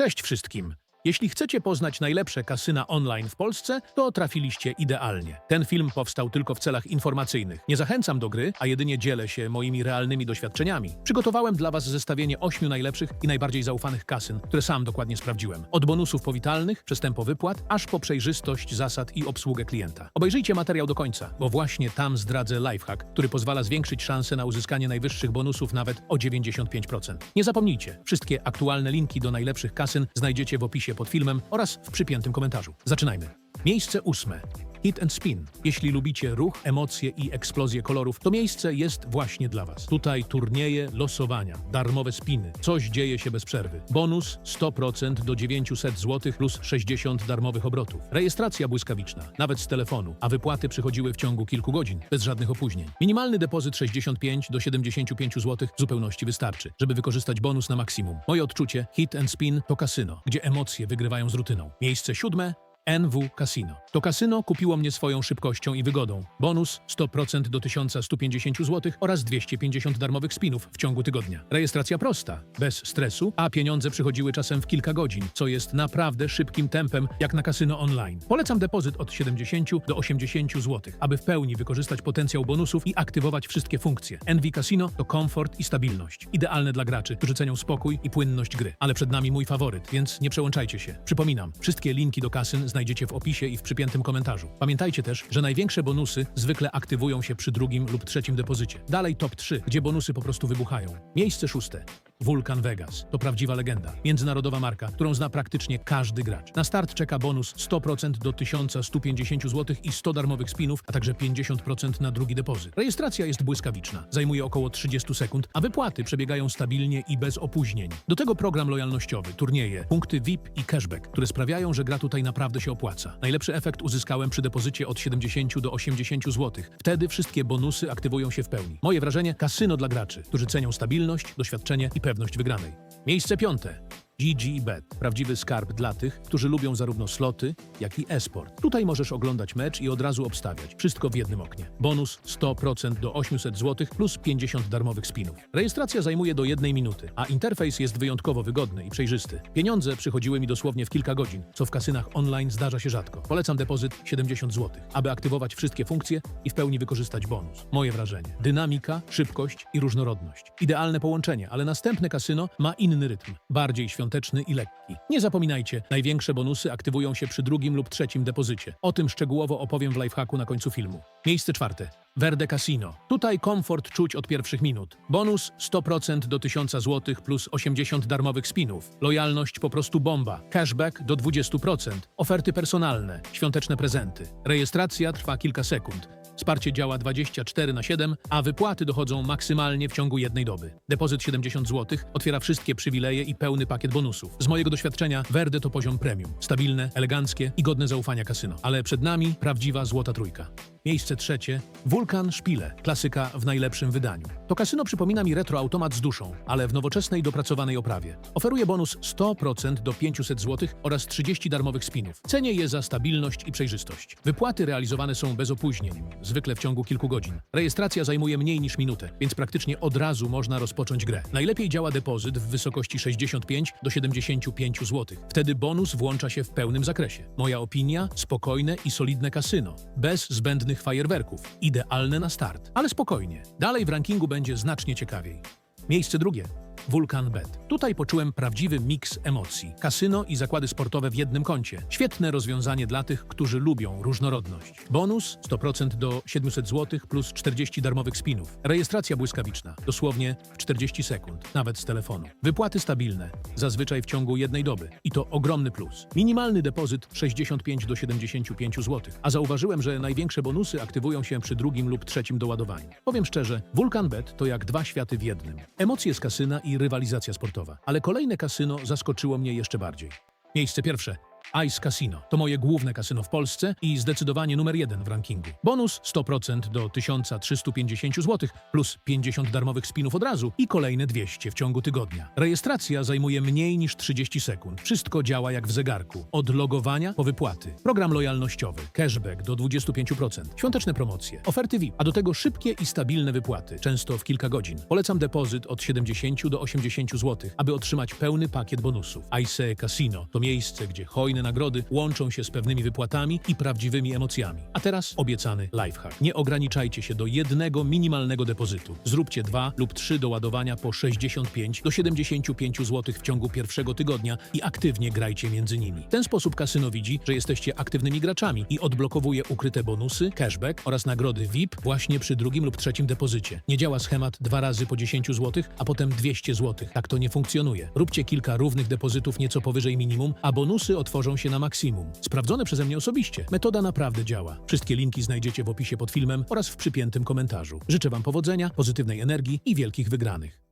Cześć wszystkim! Jeśli chcecie poznać najlepsze kasyna online w Polsce, to trafiliście idealnie. Ten film powstał tylko w celach informacyjnych. Nie zachęcam do gry, a jedynie dzielę się moimi realnymi doświadczeniami. Przygotowałem dla Was zestawienie ośmiu najlepszych i najbardziej zaufanych kasyn, które sam dokładnie sprawdziłem. Od bonusów powitalnych, przez tempo wypłat, aż po przejrzystość zasad i obsługę klienta. Obejrzyjcie materiał do końca, bo właśnie tam zdradzę lifehack, który pozwala zwiększyć szanse na uzyskanie najwyższych bonusów nawet o 95%. Nie zapomnijcie, wszystkie aktualne linki do najlepszych kasyn znajdziecie w opisie pod filmem oraz w przypiętym komentarzu. Zaczynajmy. Miejsce ósme. Hit and Spin. Jeśli lubicie ruch, emocje i eksplozję kolorów, to miejsce jest właśnie dla Was. Tutaj turnieje, losowania, darmowe spiny. Coś dzieje się bez przerwy. Bonus 100% do 900 zł plus 60 darmowych obrotów. Rejestracja błyskawiczna, nawet z telefonu, a wypłaty przychodziły w ciągu kilku godzin, bez żadnych opóźnień. Minimalny depozyt 65 do 75 zł w zupełności wystarczy, żeby wykorzystać bonus na maksimum. Moje odczucie Hit and Spin to kasyno, gdzie emocje wygrywają z rutyną. Miejsce siódme NW Casino. To kasyno kupiło mnie swoją szybkością i wygodą. Bonus 100% do 1150 zł oraz 250 darmowych spinów w ciągu tygodnia. Rejestracja prosta, bez stresu, a pieniądze przychodziły czasem w kilka godzin, co jest naprawdę szybkim tempem jak na kasyno online. Polecam depozyt od 70 do 80 zł, aby w pełni wykorzystać potencjał bonusów i aktywować wszystkie funkcje. NV Casino to komfort i stabilność. Idealne dla graczy, którzy cenią spokój i płynność gry. Ale przed nami mój faworyt, więc nie przełączajcie się. Przypominam, wszystkie linki do kasyn znajdziecie w opisie i w przypiętym komentarzu. Pamiętajcie też, że największe bonusy zwykle aktywują się przy drugim lub trzecim depozycie. Dalej top 3, gdzie bonusy po prostu wybuchają. Miejsce szóste. Vulcan Vegas. To prawdziwa legenda. Międzynarodowa marka, którą zna praktycznie każdy gracz. Na start czeka bonus 100% do 1150 zł i 100 darmowych spinów, a także 50% na drugi depozyt. Rejestracja jest błyskawiczna. Zajmuje około 30 sekund, a wypłaty przebiegają stabilnie i bez opóźnień. Do tego program lojalnościowy, turnieje, punkty VIP i cashback, które sprawiają, że gra tutaj naprawdę się opłaca. Najlepszy efekt uzyskałem przy depozycie od 70 do 80 zł. Wtedy wszystkie bonusy aktywują się w pełni. Moje wrażenie kasyno dla graczy, którzy cenią stabilność, doświadczenie i pewność wygranej. Miejsce piąte. GG Bet. Prawdziwy skarb dla tych, którzy lubią zarówno sloty, jak i e-sport. Tutaj możesz oglądać mecz i od razu obstawiać. Wszystko w jednym oknie. Bonus 100% do 800 zł plus 50 darmowych spinów. Rejestracja zajmuje do jednej minuty, a interfejs jest wyjątkowo wygodny i przejrzysty. Pieniądze przychodziły mi dosłownie w kilka godzin, co w kasynach online zdarza się rzadko. Polecam depozyt 70 zł, aby aktywować wszystkie funkcje i w pełni wykorzystać bonus. Moje wrażenie. Dynamika, szybkość i różnorodność. Idealne połączenie, ale następne kasyno ma inny rytm. Bardziej świąteczny i lekki. Nie zapominajcie, największe bonusy aktywują się przy drugim lub trzecim depozycie. O tym szczegółowo opowiem w lifehacku na końcu filmu. Miejsce czwarte. Verde Casino. Tutaj komfort czuć od pierwszych minut. Bonus 100% do 1000 zł plus 80 darmowych spinów. Lojalność po prostu bomba. Cashback do 20%. Oferty personalne. Świąteczne prezenty. Rejestracja trwa kilka sekund. Wsparcie działa 24 na 7, a wypłaty dochodzą maksymalnie w ciągu jednej doby. Depozyt 70 zł otwiera wszystkie przywileje i pełny pakiet bonusów. Z mojego doświadczenia Verde to poziom premium. Stabilne, eleganckie i godne zaufania kasyno. Ale przed nami prawdziwa złota trójka. Miejsce trzecie. Wulkan Szpile. Klasyka w najlepszym wydaniu. To kasyno przypomina mi retroautomat z duszą, ale w nowoczesnej, dopracowanej oprawie. Oferuje bonus 100% do 500 zł oraz 30 darmowych spinów. Cenię je za stabilność i przejrzystość. Wypłaty realizowane są bez opóźnień, zwykle w ciągu kilku godzin. Rejestracja zajmuje mniej niż minutę, więc praktycznie od razu można rozpocząć grę. Najlepiej działa depozyt w wysokości 65 do 75 zł. Wtedy bonus włącza się w pełnym zakresie. Moja opinia? Spokojne i solidne kasyno. Bez zbędnych fajerwerków. Idealne na start. Ale spokojnie. Dalej w rankingu będzie znacznie ciekawiej. Miejsce drugie. Vulcan Bet. Tutaj poczułem prawdziwy miks emocji. Kasyno i zakłady sportowe w jednym kącie. Świetne rozwiązanie dla tych, którzy lubią różnorodność. Bonus 100% do 700 zł plus 40 darmowych spinów. Rejestracja błyskawiczna, dosłownie w 40 sekund, nawet z telefonu. Wypłaty stabilne, zazwyczaj w ciągu jednej doby. I to ogromny plus. Minimalny depozyt 65 do 75 zł. A zauważyłem, że największe bonusy aktywują się przy drugim lub trzecim doładowaniu. Powiem szczerze, Vulcan Bet to jak dwa światy w jednym. Emocje z kasyna i rywalizacja sportowa. Ale kolejne kasyno zaskoczyło mnie jeszcze bardziej. Miejsce pierwsze. Ice Casino to moje główne kasyno w Polsce i zdecydowanie numer jeden w rankingu. Bonus 100% do 1350 zł plus 50 darmowych spinów od razu i kolejne 200 w ciągu tygodnia. Rejestracja zajmuje mniej niż 30 sekund. Wszystko działa jak w zegarku. Od logowania po wypłaty. Program lojalnościowy, cashback do 25%, świąteczne promocje, oferty VIP, a do tego szybkie i stabilne wypłaty, często w kilka godzin. Polecam depozyt od 70 do 80 zł, aby otrzymać pełny pakiet bonusów. ICE Casino to miejsce, gdzie hojne nagrody łączą się z pewnymi wypłatami i prawdziwymi emocjami. A teraz obiecany lifehack. Nie ograniczajcie się do jednego minimalnego depozytu. Zróbcie dwa lub trzy doładowania po 65 do 75 zł w ciągu pierwszego tygodnia i aktywnie grajcie między nimi. W ten sposób kasyno widzi, że jesteście aktywnymi graczami i odblokowuje ukryte bonusy, cashback oraz nagrody VIP właśnie przy drugim lub trzecim depozycie. Nie działa schemat dwa razy po 10 zł, a potem 200 zł. Tak to nie funkcjonuje. Róbcie kilka równych depozytów nieco powyżej minimum, a bonusy otworzą się na maksimum. Sprawdzone przeze mnie osobiście. Metoda naprawdę działa. Wszystkie linki znajdziecie w opisie pod filmem oraz w przypiętym komentarzu. Życzę Wam powodzenia, pozytywnej energii i wielkich wygranych.